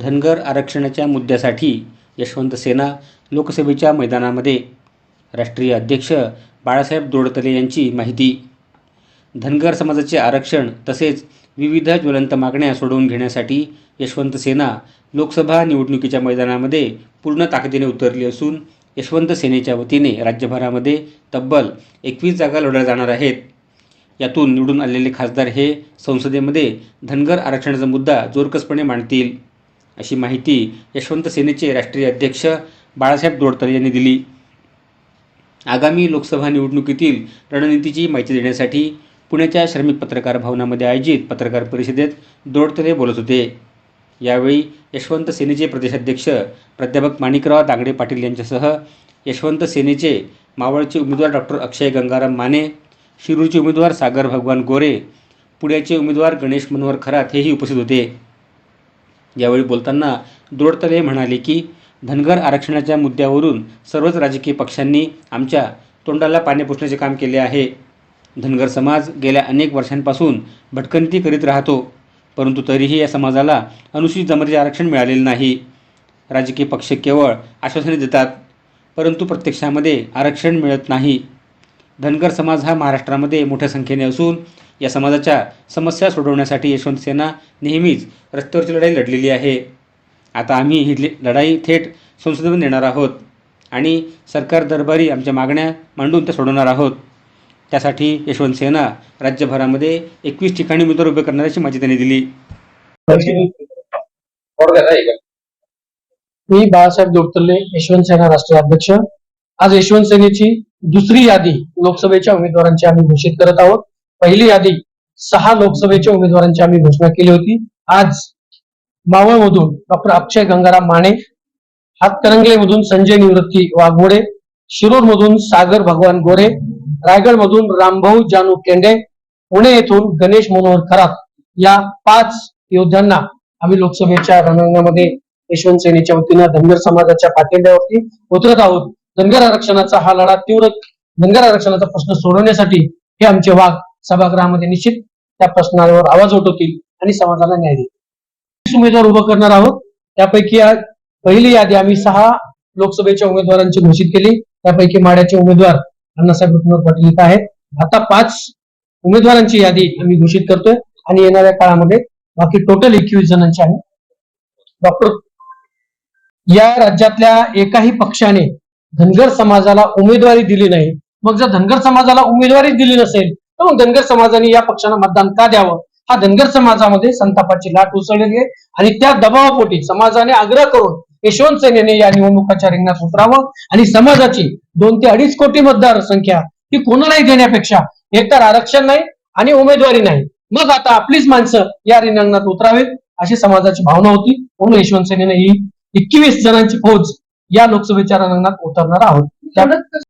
धनगर आरक्षणाच्या मुद्द्यासाठी यशवंत सेना लोकसभेच्या मैदानामध्ये. राष्ट्रीय अध्यक्ष बाळासाहेब दोडतले यांची माहिती. धनगर समाजाचे आरक्षण तसेच विविध ज्वलंत मागण्या सोडवून घेण्यासाठी यशवंत सेना लोकसभा निवडणुकीच्या मैदानामध्ये पूर्ण ताकदीने उतरली असून यशवंत सेनेच्या वतीने राज्यभरामध्ये तब्बल एकवीस जागा लढल्या जाणार आहेत. यातून निवडून आलेले खासदार हे संसदेमध्ये धनगर आरक्षणाचा मुद्दा जोरकसपणे मांडतील. अशी माहिती यशवंत सेनेचे राष्ट्रीय अध्यक्ष बाळासाहेब दोडतले यांनी दिली. आगामी लोकसभा निवडणुकीतील रणनीतीची माहिती देण्यासाठी पुण्याच्या श्रमिक पत्रकार भवनामध्ये आयोजित पत्रकार परिषदेत दोडतरे बोलत होते. यावेळी यशवंत सेनेचे प्रदेशाध्यक्ष प्राध्यापक माणिकराव दांगडे पाटील यांच्यासह यशवंत सेनेचे मावळचे उमेदवार डॉक्टर अक्षय गंगाराम माने शिरूरचे उमेदवार सागर भगवान गोरे पुण्याचे उमेदवार गणेश मनोहर खरात हेही उपस्थित होते. यावेळी बोलताना दोडतले म्हणाले की धनगर आरक्षणाच्या मुद्द्यावरून सर्वच राजकीय पक्षांनी आमच्या तोंडाला पाणी पुसण्याचे काम केले आहे. धनगर समाज गेल्या अनेक वर्षांपासून भटकंती करीत राहतो परंतु तरीही या समाजाला अनुसूचित जमातीचे आरक्षण मिळालेले नाही. राजकीय पक्ष केवळ आश्वासने देतात परंतु प्रत्यक्षामध्ये आरक्षण मिळत नाही. धनगर समाज हा महाराष्ट्रामध्ये मोठ्या संख्येने असून या समाजाच्या समस्या सोडवण्यासाठी यशवंत सेना नेहमीच रस्त्यावरची लढाई लढलेली आहे. आता आम्ही ही लढाई थेट संसदेमध्ये नेणार आहोत आणि सरकार दरबारी आमच्या मागण्या मांडून त्या सोडवणार आहोत. त्यासाठी यशवंत सेना राज्यभरामध्ये एकवीस ठिकाणी उमेदवार उभे करण्याची माहिती त्यांनी दिली. मी बाळासाहेब दोपतले यशवंत सेना राष्ट्रीय अध्यक्ष. आज यशवंत सेनेची दुसरी यादी लोकसभेच्या उमेदवारांची आम्ही घोषित करत आहोत. पहिली यादी सहा लोकसभेच्या उमेदवारांची आम्ही घोषणा केली होती. आज मावळमधून डॉक्टर अक्षय गंगाराम माने हातकरंगलेमधून संजय निवृत्ती वाघमोडे शिरूरमधून सागर भगवान गोरे रायगडमधून रामभाऊ जानू केंडे पुणे येथून गणेश मनोहर खरात या पाच योद्ध्यांना आम्ही लोकसभेच्या रणांगणामध्ये यशवंत सेनेच्या वतीनं धनगर समाजाच्या पाठिंब्यावरती उतरत आहोत. धनगर आरक्षणाचा हा लढा तीव्र धनगर आरक्षणाचा प्रश्न सोडवण्यासाठी हे आमचे वाघ सभागृहामध्ये निश्चित त्या प्रश्नावर आवाज उठवतील आणि समाजाला न्याय देतील. उमेदवार उभं करणार आहोत. त्यापैकी पहिली यादी आम्ही सहा लोकसभेच्या उमेदवारांची घोषित केली. त्यापैकी माड्याचे उमेदवार अण्णासाहेब विष्णू पाटील इथं आहेत. आता पाच उमेदवारांची यादी आम्ही घोषित करतोय आणि येणाऱ्या काळामध्ये बाकी टोटल एकवीस जणांची आम्ही डॉक्टर या राज्यातल्या एकाही पक्षाने धनगर समाजाला उमेदवारी दिली नाही. मग जर धनगर समाजाला उमेदवारी दिली नसेल तर मग धनगर समाजाने या पक्षांना मतदान का द्यावं? हा धनगर समाजामध्ये संतापाची लाट उसळलेली आहे आणि त्या दबावापोटी समाजाने आग्रह करून यशवंत सेनेने या निवडणुकाच्या रिंगणात उतरावं आणि समाजाची दोन ते अडीच कोटी मतदार संख्या ही कोणालाही देण्यापेक्षा एकतर आरक्षण नाही आणि उमेदवारी नाही. मग आता आपलीच माणसं या रिंगणात उतरावेत अशी समाजाची भावना होती. म्हणून यशवंत सेनेने ही एकवीस जणांची फौज या लोकसभेच्या रंगणात उतरणार आहोत.